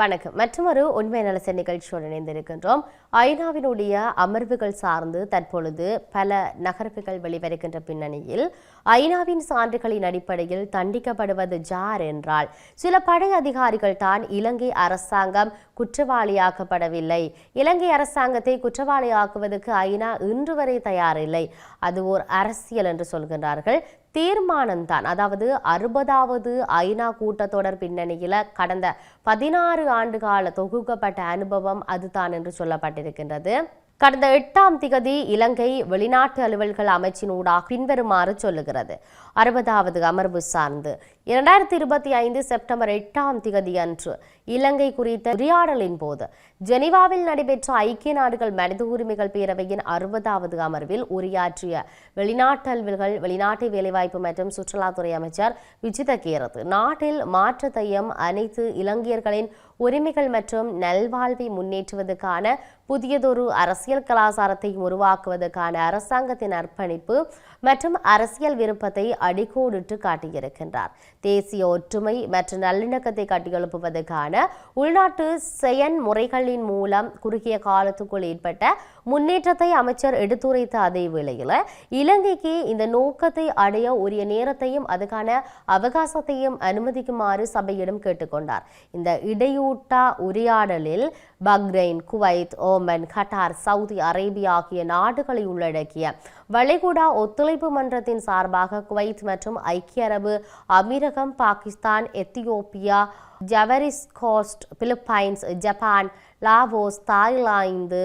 வணக்கம். மற்றொரு உண்மை நலச நிகழ்ச்சியோடு இணைந்திருக்கின்றோம். ஐநாவினுடைய அமர்வுகள் சார்ந்து தற்பொழுது பல நகர்வுகள் வெளிவருகின்ற பின்னணியில் ஐநாவின் சான்றுகளின் அடிப்படையில் தண்டிக்கப்படுவது ஜார் என்றால் சில படை அதிகாரிகள் தான் இலங்கை அரசாங்கம் குற்றவாளியாக்கப்படவில்லை. இலங்கை அரசாங்கத்தை குற்றவாளியாக்குவதற்கு ஐநா இன்று வரை தயாரில்லை. அது ஓர் அரசியல் என்று சொல்கின்றார்கள். தீர்மானம்தான். அதாவது அறுபதாவது ஐநா கூட்டத்தொடர் பின்னணியில் கடந்த பதினாறு ஆண்டு கால தொகுக்கப்பட்ட அனுபவம் அதுதான் என்று சொல்லப்பட்டிருக்கின்றது. கடந்த எட்டாம் திகதி இலங்கை வெளிநாட்டு அலுவல்கள் அமைச்சினூடாக பின்வருமாறு சொல்லுகிறது. அறுபதாவது அமர்வு சார்ந்து இரண்டாயிரத்தி இருபத்தி ஐந்து செப்டம்பர் எட்டாம் திகதி அன்று இலங்கை குறித்த உரையாடலின் போது ஜெனீவாவில் நடைபெற்ற ஐக்கிய நாடுகள் மனித உரிமைகள் பேரவையின் அறுபதாவது அமர்வில் உரையாற்றிய வெளிநாட்டு அலுவல்கள் வெளிநாட்டு வேலைவாய்ப்பு மற்றும் சுற்றுலாத்துறை அமைச்சர் விஜித கேரத் நாட்டில் மாற்றத்தையும் அனைத்து இலங்கையர்களின் உரிமைகள் மற்றும் நல்வாழ்வை முன்னேற்றுவதற்கான புதியதொரு அரசியல் கலாச்சாரத்தை உருவாக்குவதற்கான அரசாங்கத்தின் அர்ப்பணிப்பு மற்றும் அரசியல் விருப்பத்தை அடிக்கோடிட்டு காட்டியிருக்கின்றார். தேசிய ஒற்றுமை மற்றும் நல்லிணக்கத்தை கட்டியெழுப்புவதற்கான உள்நாட்டு செயன்முறைகளின் மூலம் குறுகிய காலத்துக்குள் ஏற்பட்ட முன்னேற்றத்தை அமைச்சர் எடுத்துரைத்த அதே வேளையில் இலங்கைக்கு இந்த நோக்கத்தை அடைய உரிய நேரத்தையும் அதுக்கான அவகாசத்தையும் அனுமதிக்குமாறு சபையிடம் கேட்டுக்கொண்டார். இந்த இடையூட்டா உரையாடலில் Bahrain Kuwait Oman Qatar Saudi Arabia ஆகிய நாடுகளை உள்ளடக்கிய வளைகுடா ஒத்துழைப்பு மன்றத்தின் சார்பாக குவைத் மற்றும் ஐக்கிய அரபு அமீரகம் Pakistan Ethiopia ஜவரிஸ் Coast Philippines Japan Laos Thailand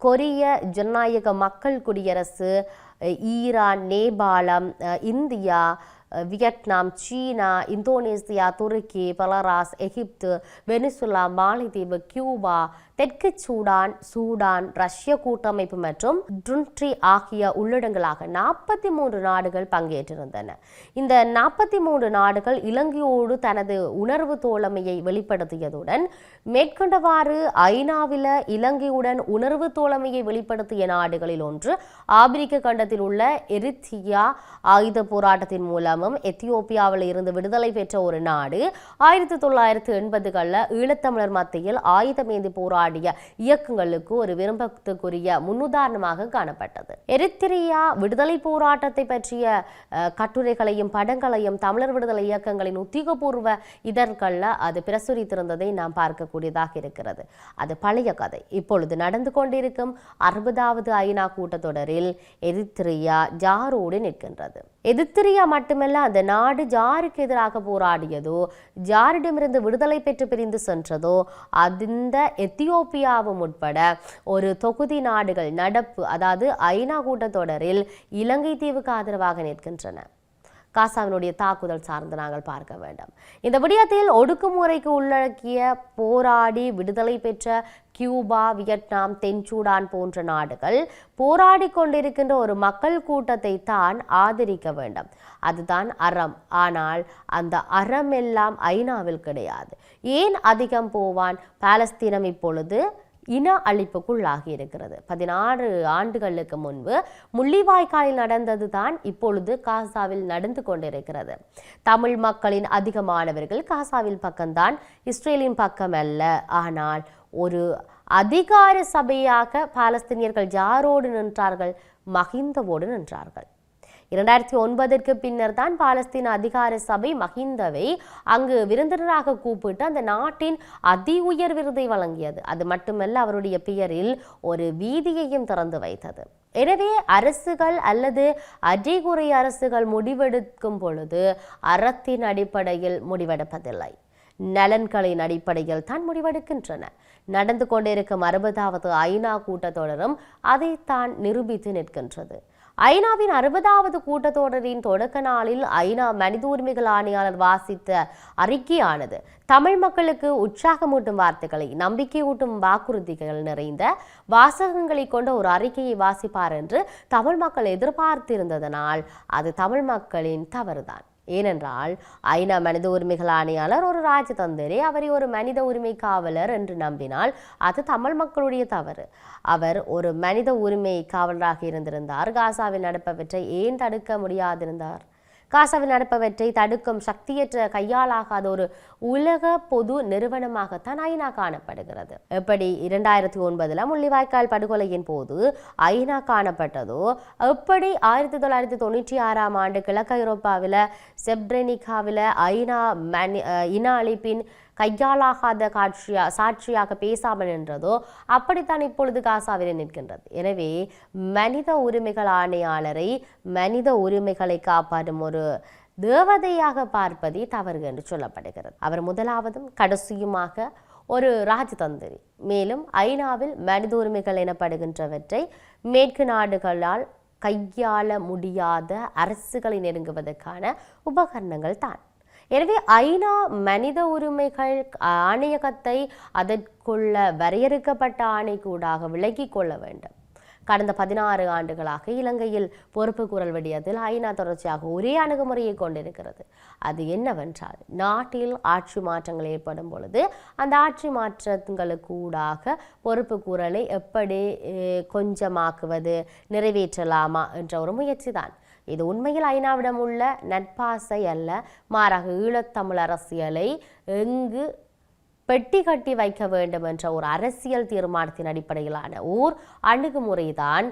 கொரிய ஜனநாயக மக்கள் குடியரசு ஈரான் நேபாளம் இந்தியா வியட்நாம் சீனா இந்தோனேசியா துருக்கி பலராஸ் எகிப்து வெனிசுலா மாலைதீவு கியூபா தெற்கு சூடான் சூடான் ரஷ்ய கூட்டமைப்பு மற்றும் டுன்ட்ரி ஆகிய உள்ளிடங்களாக நாற்பத்தி மூன்று நாடுகள் பங்கேற்றிருந்தன. இந்த நாற்பத்தி மூன்று நாடுகள் இலங்கையோடு தனது உணர்வு தோழமையை வெளிப்படுத்தியதுடன் மேற்கொண்டவாறு ஐநாவில இலங்கையுடன் உணர்வு தோழமையை வெளிப்படுத்திய நாடுகளில் ஒன்று ஆப்பிரிக்க கண்டத்தில் உள்ள எரித்தியா ஆயுத போராட்டத்தின் மூலமும் எத்தியோப்பியாவில் இருந்து விடுதலை பெற்ற ஒரு நாடு. ஆயிரத்தி தொள்ளாயிரத்தி எண்பதுகளில் ஈழத்தமிழர் மத்தியில் ஆயுதமேந்தி போராடிய இயக்கங்களுக்கு ஒரு விரும்பத்துக்குரிய முன்னுதாரணமாக காணப்பட்டது. எரித்திரியா விடுதலை போராட்டத்தை பற்றிய கட்டுரைகளையும் படங்களையும் தமிழர் விடுதலை இயக்கங்களின் உத்தியோகபூர்வ இதழ்களில் அது பிரசுரித்திருந்ததை நாம் பார்க்கக்கூடியதாக இருக்கிறது. அது பழைய கதை. இப்பொழுது நடந்து கொண்டிருக்கும் அறுபதாவது ஐநா கூட்டத்தொடரில் எரித்திரியா ஜாரோடு நிற்கின்றது. எதிர்த்திரியா மட்டுமல்ல அந்த நாடு ஜாருக்கு எதிராக போராடியதோ ஜாரிடமிருந்து விடுதலை பெற்று பிரிந்து சென்றதோ அந்த எத்தியோப்பியாவும் உட்பட ஒரு தொகுதி நாடுகள் நடப்பு அதாவது ஐநா கூட்டத்தொடரில் இலங்கை தீவுக்கு ஆதரவாக நிற்கின்றன. காசாவினுடைய தாக்குதல் சார்ந்து நாங்கள் பார்க்க வேண்டும். இந்த விடயத்தில் ஒடுக்குமுறைக்கு உள்ளடக்கிய போராடி விடுதலை பெற்ற கியூபா வியட்நாம் தென்சூடான் போன்ற நாடுகள் போராடி கொண்டிருக்கின்ற ஒரு மக்கள் கூட்டத்தை தான் ஆதரிக்க வேண்டும். அதுதான் அறம். ஆனால் அந்த அறம் எல்லாம் ஐநாவில் கிடையாது. ஏன் அதிகம் போவான்? பாலஸ்தீனம் இப்பொழுது இன அழிப்புக்குள்ளாகி இருக்கிறது பதினாறு ஆண்டுகளுக்கு முன்பு முள்ளிவாய்க்காலில் நடந்தது தான் இப்பொழுது காசாவில் நடந்து கொண்டிருக்கிறது. தமிழ் மக்களின் அதிகமானவர்கள் காசாவில் பக்கம்தான் இஸ்ரேலின் பக்கம் அல்ல ஆனால் ஒரு அதிகார சபையாக பாலஸ்தீனியர்கள் யாரோடு நின்றார்கள்? மஹிந்தவோடு நின்றார்கள். இரண்டாயிரத்தி ஒன்பதற்கு பின்னர் தான் பாலஸ்தீன அதிகார சபை மஹிந்தவை அங்கு விருந்தினராக கூப்பிட்டு அந்த நாட்டின் அதி உயர் விருதை வழங்கியது. அது மட்டுமல்ல அவருடைய பெயரில் ஒரு வீதியையும் திறந்து வைத்தது. எனவே அரசுகள் அல்லது அடிகுறை அரசுகள் முடிவெடுக்கும் பொழுது அறத்தின் அடிப்படையில் முடிவெடுப்பதில்லை. நலன்களின் அடிப்படையில் தான் முடிவெடுக்கின்றன. நடந்து கொண்டிருக்கும் அறுபதாவது ஐநா கூட்டத்தொடரும் அதைத்தான் நிரூபித்து நிற்கின்றது. ஐநாவின் அறுபதாவது கூட்டத்தொடரின் தொடக்க நாளில் ஐநா மனித உரிமைகள் ஆணையாளர் வாசித்த அறிக்கையானது தமிழ் மக்களுக்கு உற்சாகமூட்டும் வார்த்தைகளை நம்பிக்கையூட்டும் வாக்குறுதிகள் நிறைந்த வாசகங்களை கொண்ட ஒரு அறிக்கையை வாசிப்பார் என்று தமிழ் மக்கள் எதிர்பார்த்திருந்ததனால் அது தமிழ் மக்களின் தவறுதான். ஏனென்றால் ஐநா மனித உரிமைகள் ஆணையாளர் ஒரு ராஜதந்திரி அவரை ஒரு மனித உரிமை காவலர் என்று நம்பினால் அது தமிழ் மக்களுடைய தவறு. அவர் ஒரு மனித உரிமை காவலராக இருந்திருந்தார். காசாவில் நடப்பவற்றை ஏன் தடுக்க முடியாதிருந்தார்? காசாவில் நடப்பவற்றை தடுக்கும் சக்தியற்ற கையாளாகாத ஒரு உலக பொது நிறுவனமாகத்தான் ஐநா காணப்படுகிறது. எப்படி? இரண்டாயிரத்தி ஒன்பதுல முள்ளிவாய்க்கால் படுகொலையின் போது ஐநா காணப்பட்டதோ எப்படி ஆயிரத்தி தொள்ளாயிரத்தி தொண்ணூற்றி ஆறாம் ஆண்டு கிழக்கு ஐரோப்பாவில் செப்ரெனிகாவில் ஐநா மனி இன அழிப்பின் கையாலாகாத காட்சியா சாட்சியாக பேசாமல் நின்றதோ அப்படித்தான் இப்பொழுது காசாவில் நிற்கின்றது. எனவே மனித உரிமைகள் ஆணையாளரை மனித உரிமைகளை காப்பாற்றும் ஒரு தேவதையாக பார்ப்பதே தவறு என்று சொல்லப்படுகிறது. அவர் முதலாவதும் கடைசியுமாக ஒரு ராஜதந்திரி. மேலும் ஐநாவில் மனித உரிமைகள் எனப்படுகின்றவற்றை மேற்கு நாடுகளால் கையாள முடியாத அரசுகளை நெருங்குவதற்கான உபகரணங்கள் தான். எனவே ஐநா மனித உரிமைகள் ஆணையகத்தை அதற்குள்ள வரையறுக்கப்பட்ட ஆணைக்கூடாக விலகிக் கொள்ள வேண்டும். கடந்த பதினாறு ஆண்டுகளாக இலங்கையில் பொறுப்பு குரல் விடியத்தில் ஐநா தொடர்ச்சியாக ஒரே அணுகுமுறையை கொண்டிருக்கிறது. அது என்னவென்றால் நாட்டில் ஆட்சி மாற்றங்கள் ஏற்படும் பொழுது அந்த ஆட்சி மாற்றங்களுக்கு ஊடாக பொறுப்பு குரலை எப்படி கொஞ்சமாக்குவது நிறைவேற்றலாமா என்ற ஒரு முயற்சி தான் இது உண்மையில் ஐநாவிடம் உள்ள நட்பாசை அல்ல மாறாக ஈழத்தமிழ் அரசியலை எங்கு பெட்டி கட்டி வைக்க வேண்டும் என்ற ஒரு அரசியல் தீர்மானத்தின் அடிப்படையிலான ஓர் அணுகுமுறைதான்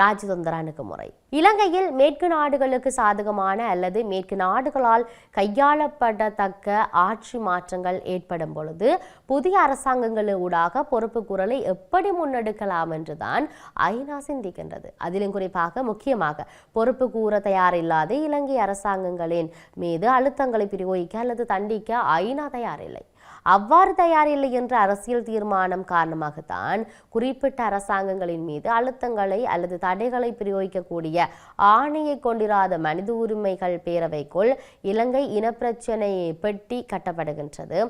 ராஜதந்திர அணுகுமுறை. இலங்கையில் மேற்கு நாடுகளுக்கு சாதகமான அல்லது மேற்கு நாடுகளால் கையாளப்படத்தக்க ஆட்சி மாற்றங்கள் ஏற்படும் பொழுது புதிய அரசாங்கங்களின் ஊடாக பொறுப்பு குரலை எப்படி முன்னெடுக்கலாம் என்றுதான் ஐநா சிந்திக்கின்றது. அதிலும் குறிப்பாக முக்கியமாக பொறுப்பு கூற தயாரில்லாத இலங்கை அரசாங்கங்களின் மீது அழுத்தங்களை பிரயோகிக்க அல்லது தண்டிக்க ஐநா தயாரில்லை. அவ்வாறு தயாரில்லை என்ற அரசியல் தீர்மானம் காரணமாகத்தான் குறிப்பிட்ட அரசாங்கங்களின் மீது அழுத்தங்களை அல்லது தடைகளை பிரயோகிக்கக்கூடிய ஆணையை கொண்டிராத மனித உரிமைகள் பேரவைக்குள் இலங்கை இனப்பிரச்சினை பெட்டி கட்டப்படுகின்றது.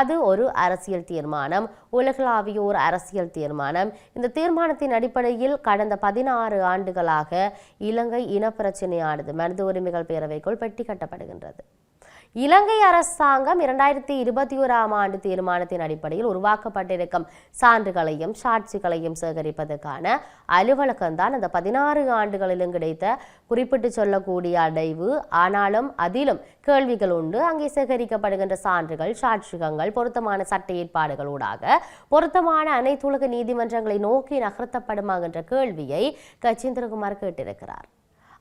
அது ஒரு அரசியல் தீர்மானம். உலகளாவிய ஒரு அரசியல் தீர்மானம். இந்த தீர்மானத்தின் அடிப்படையில் கடந்த பதினாறு ஆண்டுகளாக இலங்கை இனப்பிரச்சினையானது மனித உரிமைகள் பேரவைக்குள் பெட்டி கட்டப்படுகின்றது. இலங்கை அரசாங்கம் இரண்டாயிரத்தி இருபத்தி ஓராம் ஆண்டு தீர்மானத்தின் அடிப்படையில் உருவாக்கப்பட்டிருக்கும் சான்றுகளையும் சாட்சிகளையும் சேகரிப்பதற்கான அலுவலகம்தான் அந்த பதினாறு ஆண்டுகளிலும் கிடைத்த குறிப்பிட்டு சொல்லக்கூடிய அடைவு. ஆனாலும் அதிலும் கேள்விகள் உண்டு. அங்கே சேகரிக்கப்படுகின்ற சான்றுகள் சாட்சிகங்கள் பொருத்தமான சட்ட ஏற்பாடுகளூடாக பொருத்தமான அனைத்துலக நீதிமன்றங்களை நோக்கி நகர்த்தப்படுமா என்ற கேள்வியை கச்சேந்திரகுமார் கேட்டிருக்கிறார்.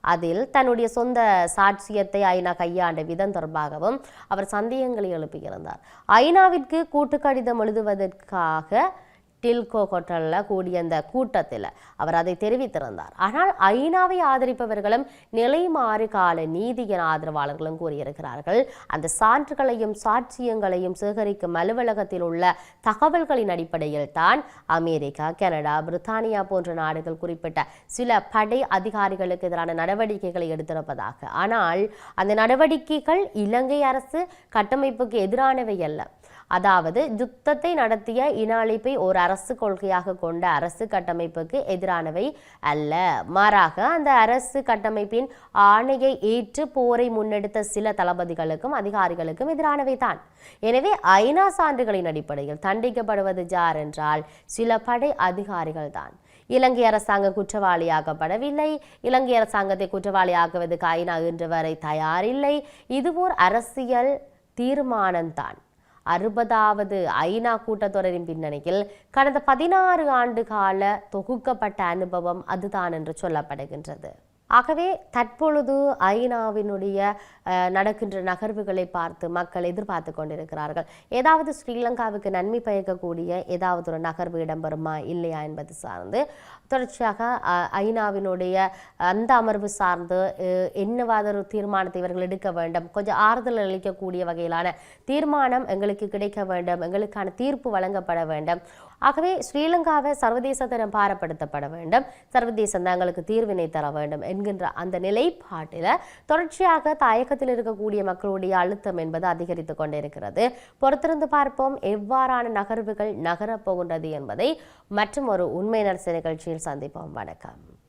அதில் தன்னுடைய சொந்த சாட்சியத்தை ஐநா கையாண்ட விதம் தொடர்பாகவும் அவர் சந்தேகங்களை எழுப்பியிருந்தார். ஐநாவிற்கு கூட்டு கடிதம் எழுதுவதற்காக டில்கோ ஹோட்டலில் கூடிய அந்த கூட்டத்தில் அவர் அதை தெரிவித்திருந்தார். ஆனால் ஐநாவை ஆதரிப்பவர்களும் நிலைமாறு கால நீதியின் ஆதரவாளர்களும் கூறியிருக்கிறார்கள். அந்த சான்றுகளையும் சாட்சியங்களையும் சேகரிக்கும் அலுவலகத்தில் உள்ள தகவல்களின் அடிப்படையில் தான் அமெரிக்கா கனடா பிரித்தானியா போன்ற நாடுகள் குறிப்பிட்ட சில படை அதிகாரிகளுக்கு எதிரான நடவடிக்கைகளை எடுத்திருப்பதாக. ஆனால் அந்த நடவடிக்கைகள் இலங்கை அரசு கட்டமைப்புக்கு எதிரானவை அல்ல. அதாவது யுத்தத்தை நடத்திய இன அழிப்பை ஒரு அரசு கொள்கையாக கொண்ட அரசு கட்டமைப்புக்கு எதிரானவை அல்ல. மாறாக அந்த அரசு கட்டமைப்பின் ஆணையை ஏற்று போரை முன்னெடுத்த சில தளபதிகளுக்கும் அதிகாரிகளுக்கும் எதிரானவை தான். எனவே ஐநா சான்றுகளின் அடிப்படையில் தண்டிக்கப்படுவது ஜார் என்றால் சில படை அதிகாரிகள் தான். இலங்கை அரசாங்கம் குற்றவாளியாக்கப்படவில்லை. இலங்கை அரசாங்கத்தை குற்றவாளியாக்குவதற்கு ஐநா இன்று வரை தயாரில்லை. இதுவோர் அரசியல் தீர்மானம்தான். அறுபதாவது ஐநா கூட்டத்தொடரின் பின்னணியில் கடந்த பதினாறு ஆண்டு கால தொகுக்கப்பட்ட அனுபவம் அதுதான் என்று சொல்லப்படுகின்றது. ஆகவே தற்பொழுது ஐநாவினுடைய நடக்கின்ற நகர்வுகளை பார்த்து மக்கள் எதிர்பார்த்து கொண்டிருக்கிறார்கள். ஏதாவது ஸ்ரீலங்காவுக்கு நன்மை பயக்கக்கூடிய ஏதாவது ஒரு நகர்வு இடம்பெறுமா இல்லையா என்பது சார்ந்து தொடர்ச்சியாக ஐநாவினுடைய அந்த அமர்வு சார்ந்து என்னவாத ஒரு தீர்மானத்தை இவர்கள் எடுக்க வேண்டும் கொஞ்சம் ஆறுதல் அளிக்கக்கூடிய வகையிலான தீர்மானம் எங்களுக்கு கிடைக்க வேண்டும் எங்களுக்கான தீர்ப்பு வழங்கப்பட வேண்டும். ஆகவே ஸ்ரீலங்காவை சர்வதேச சர்வதேசத்திடம் பாரப்படுத்தப்பட வேண்டும். சர்வதேசம் தங்களுக்கு தீர்வினை தர வேண்டும் என்கின்ற அந்த நிலைப்பாட்டில் தொடர்ச்சியாக தாயகத்தில் இருக்கக்கூடிய மக்களுடைய அழுத்தம் என்பது அதிகரித்து கொண்டிருக்கிறது. பொறுத்திருந்து பார்ப்போம். எவ்வாறான நகர்வுகள் நகரப் போகின்றது என்பதை மற்றும் ஒரு உண்மை நரசு நிகழ்ச்சியில் சந்திப்போம். வணக்கம்.